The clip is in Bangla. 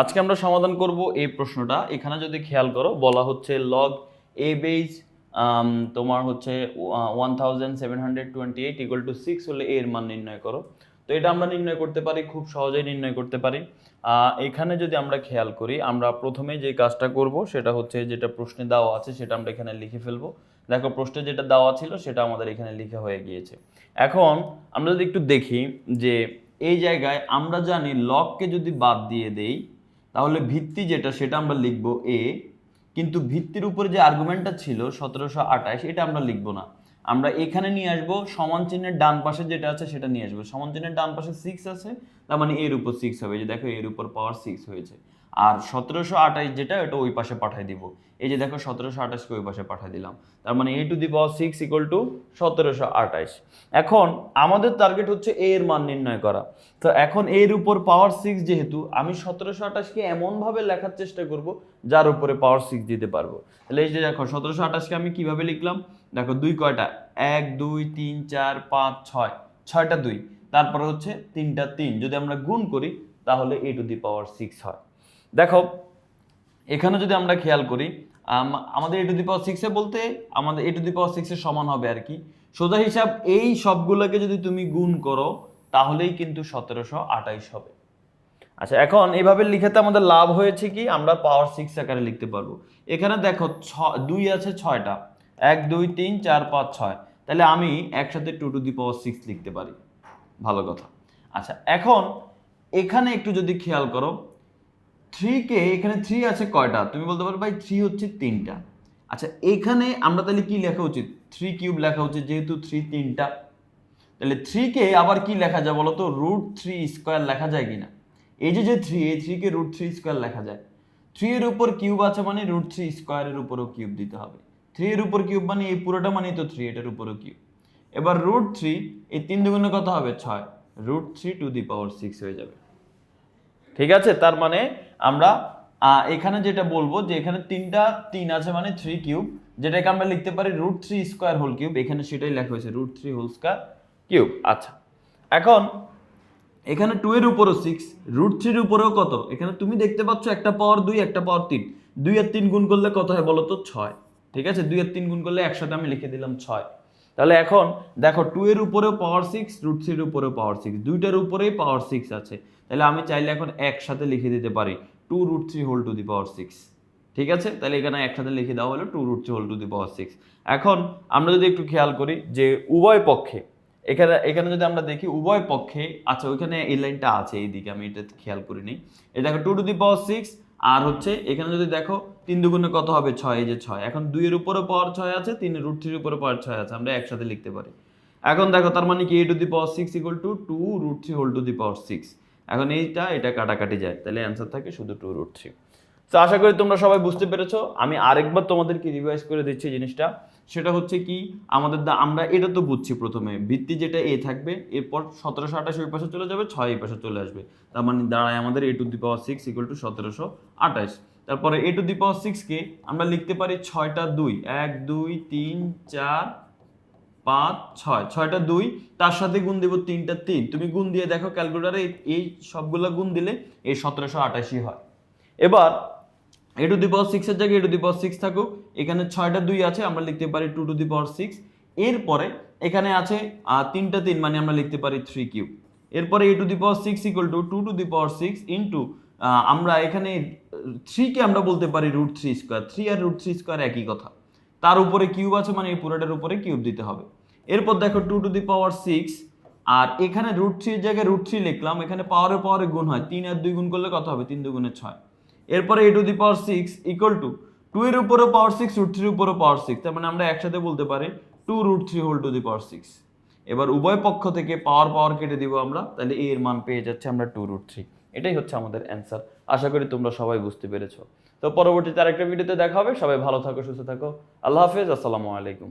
আজকে আমরা সমাধান করব এই প্রশ্নটা। এখানে যদি খেয়াল করো, বলা হচ্ছে লগ এ বেজ তোমার হচ্ছে one thousand seven hundred twenty eight equal to six হলে এর মান নির্ণয় করো। তো এটা আমরা নির্ণয় করতে পারি, খুব সহজেই নির্ণয় করতে পারি। এখানে যদি আমরা খেয়াল করি, আমরা প্রথমে যে কাজটা করব সেটা হচ্ছে যেটা প্রশ্নে দেওয়া আছে সেটা আমরা এখানে লিখে ফেলব। দেখো, প্রশ্নে যেটা দেওয়া ছিল সেটা আমাদের এখানে লিখা হয়ে গিয়েছে। এখন আমরা যদি একটু দেখি যে এই জায়গায় আমরা জানি লগকে যদি বাদ দিয়ে দেই তাহলে ভিত্তি যেটা, সেটা আমরা লিখব এ কিন্তু ভিত্তির উপরে যে আর্গুমেন্টটা ছিল সতেরোশো আঠাশ, এটা আমরা লিখব না। আমরা এখানে নিয়ে আসব, সমান চিহ্নের ডান পাশে যেটা আছে সেটা নিয়ে আসব। সমান চিহ্নের ডান পাশে সিক্স আছে, তার মানে এর উপর সিক্স হবে। যে দেখো এর উপর পাওয়ার সিক্স হয়েছে। আর সতেরোশো আঠাশ যেটা এটা ওই পাশে পাঠাই দিব। এই যে দেখো, সতেরোশো আঠাশকে ওই পাশে পাঠিয়ে দিলাম। তার মানে a to the power six equal to সতেরোশো আঠাশ এখন আমাদের টার্গেট হচ্ছে এ এর মান নির্ণয় করা। তো এখন এর উপর পাওয়ার সিক্স যেহেতু, আমি সতেরোশো আঠাশকে এমনভাবে লেখার চেষ্টা করব, যার উপরে পাওয়ার সিক্স দিতে পারব। তাহলে এই যে দেখো, সতেরোশো আঠাশকে আমি কীভাবে লিখলাম? দেখো, দুই কয়টা? এক, দুই, তিন, চার, পাঁচ, ছয়। ছয়টা দুই। তারপরে হচ্ছে তিনটা তিন। যদি আমরা গুণ করি, তাহলে এ টু দি পাওয়ার সিক্স হয়। দেখো, এখানে যদি আমরা খেয়াল করি আমাদের এ টু দি পাওয়ার সিক্সে বলতে আমাদের এ টু দি পাওয়ার সিক্সের সমান হবে আর কি। সোজা হিসাব, এই সবগুলোকে যদি তুমি গুণ করো, তাহলেই কিন্তু সতেরোশো আঠাইশ হবে। আচ্ছা এখন এইভাবে লিখাতে আমাদের লাভ হয়েছে কি? আমরা পাওয়ার সিক্স আকারে লিখতে পারব। এখানে দেখো, ছ, দুই আছে ছয়টা। এক, দুই, তিন, চার, পাঁচ, ছয়। তাহলে আমি একসাথে two to the power six লিখতে পারি। ভালো কথা। আচ্ছা এখন এখানে একটু যদি খেয়াল করো থ্রিকে এখানে থ্রি আছে কয়টা? তুমি বলতে পারো ভাই থ্রি হচ্ছে তিনটা। আচ্ছা এখানে আমরা তাহলে কি লেখা উচিত? থ্রি কিউব লেখা উচিত, যেহেতু থ্রি তিনটা। তাহলে থ্রিকে আবার কি লেখা যায় বলো তো রুট থ্রি স্কোয়ার লেখা যায় কিনা? এই যে যে থ্রি এই থ্রিকে রুট থ্রি স্কোয়ার লেখা যায়। থ্রি এর উপর কিউব আছে মানে রুট থ্রি স্কোয়ারের উপরও কিউব দিতে হবে। থ্রি এর উপর কিউব মানে এই পুরোটা মানেই তো থ্রি এটার উপরও কিউব এবার রুট থ্রি এই তিন দুগুণে কত হবে? ছয়। Root three to the power six হয়ে যাবে। ঠিক আছে? তার মানে আমরা এখানে যেটা বলব যে এখানে তিনটা তিন আছে মানে থ্রি কিউব যেটাকে আমরা লিখতে পারি root three square whole cube এখানে সেটাই লেখা হয়েছে root three whole square cube আচ্ছা। এখন, এখানে টু এর উপরও সিক্স রুট থ্রির উপরেও কত? এখানে তুমি দেখতে পাচ্ছ একটা পাওয়ার দুই, একটা পাওয়ার তিন। দুই আর তিন গুণ করলে কত হয় বলো তো ছয়। ঠিক আছে? দুই আর তিন গুণ করলে একসাথে আমি লিখে দিলাম ছয়। তাহলে এখন দেখো টু এর উপরেও পাওয়ার সিক্স রুট থ্রির উপরেও পাওয়ার সিক্স দুইটার উপরেই পাওয়ার সিক্স আছে। তাহলে আমি চাইলে এখন একসাথে লিখে দিতে পারি two root three whole to the power six ঠিক আছে? তাহলে এখানে একসাথে লিখে দেওয়া হলো two root three whole to the power six এখন আমরা যদি একটু খেয়াল করি যে উভয় পক্ষে, এখানে এখানে যদি আমরা দেখি উভয় পক্ষে আচ্ছা ওইখানে এই লাইনটা আছে এইদিকে, আমি এটা খেয়াল করিনি। এই দেখো two to the power six আর হচ্ছে এখানে যদি দেখো তিন দুগুণে কত হবে ছয়? এই যে ছয়। এখন দুইয়ের উপরে পাওয়ার ছয় আছে তিন রুট থ্রির উপরে পাওয়ার ছয় আছে। আমরা একসাথে লিখতে পারি। এখন দেখো, তার মানে কি? A to the power six equal to two root three whole to the power six এখন এইটা, এটা কাটাকাটি যায়। তাহলে অ্যান্সার থাকে শুধু টু রুট থ্রি তো আশা করি তোমরা সবাই বুঝতে পেরেছ। আমি আরেকবার তোমাদেরকে রিভাইজ করে দিচ্ছি জিনিসটা। সেটা হচ্ছে কি? আমাদের দা আমরা এটা তো বুঝছি প্রথমে। ভিত্তি যেটা এ থাকবে, এরপর সতেরোশো আঠাশ ওই পাশে চলে যাবে, ছয় এই পাশে চলে আসবে। তার মানে দাঁড়ায় আমাদের a to the power six equal to সতেরোশো আঠাশ। তারপরে এ টু দি পাওয়ার সিক্সকে আমরা লিখতে পারি ছয়টা দুই। এক, দুই, তিন, চার, পাঁচ, ছয়। ছয়টা দুই, তার সাথে গুণ দেবো তিনটা তিন। তুমি গুণ দিয়ে দেখো ক্যালকুলেটারে এই সবগুলো গুণ দিলে এই সতেরোশো আটাশি হয়। এবার এ টু দি পাওয়ার সিক্সের জায়গায় এ টু দি পাওয়ার সিক্স থাকুক, এখানে ছয়টা দুই আছে, আমরা লিখতে পারি two to the power six এরপরে এখানে আছে তিনটা তিন মানে আমরা লিখতে পারি থ্রি কিউব এরপরে a to the power six equal to two to the power six into আমরা এখানে থ্রিকে আমরা বলতে পারি রুট থ্রি স্কোয়ার থ্রি আর রুট থ্রি স্কোয়ার একই কথা। তার উপরে কিউব আছে মানে এই পুরোটার উপরে কিউব দিতে হবে। এরপর দেখো two to the power six আর এখানে রুট থ্রির জায়গায় রুট থ্রি লিখলাম, এখানে পাওয়ারে পাওয়ারে গুণ হয়। তিন আর দুই গুণ করলে কত হবে? তিন দুগুণে ছয়। এরপরে a to the power six equal to two এর উপরে পাওয়ার সিক্স রুট থ্রির উপরে পাওয়ার সিক্স তার মানে আমরা একসাথে বলতে পারি two root three whole to the power six এবার উভয় পক্ষ থেকে পাওয়ার পাওয়ার কেটে দিব আমরা, তাহলে এ এর মান পেয়ে যাচ্ছে আমরা টু রুট থ্রি এটাই হচ্ছে আমাদের অ্যান্সার আশা করি তোমরা সবাই বুঝতে পেরেছ। তো পরবর্তীতে আরেকটা ভিডিওতে দেখা হবে। সবাই ভালো থাকো, সুস্থ থাকো। আল্লাহ হাফেজ, আসসালামু আলাইকুম।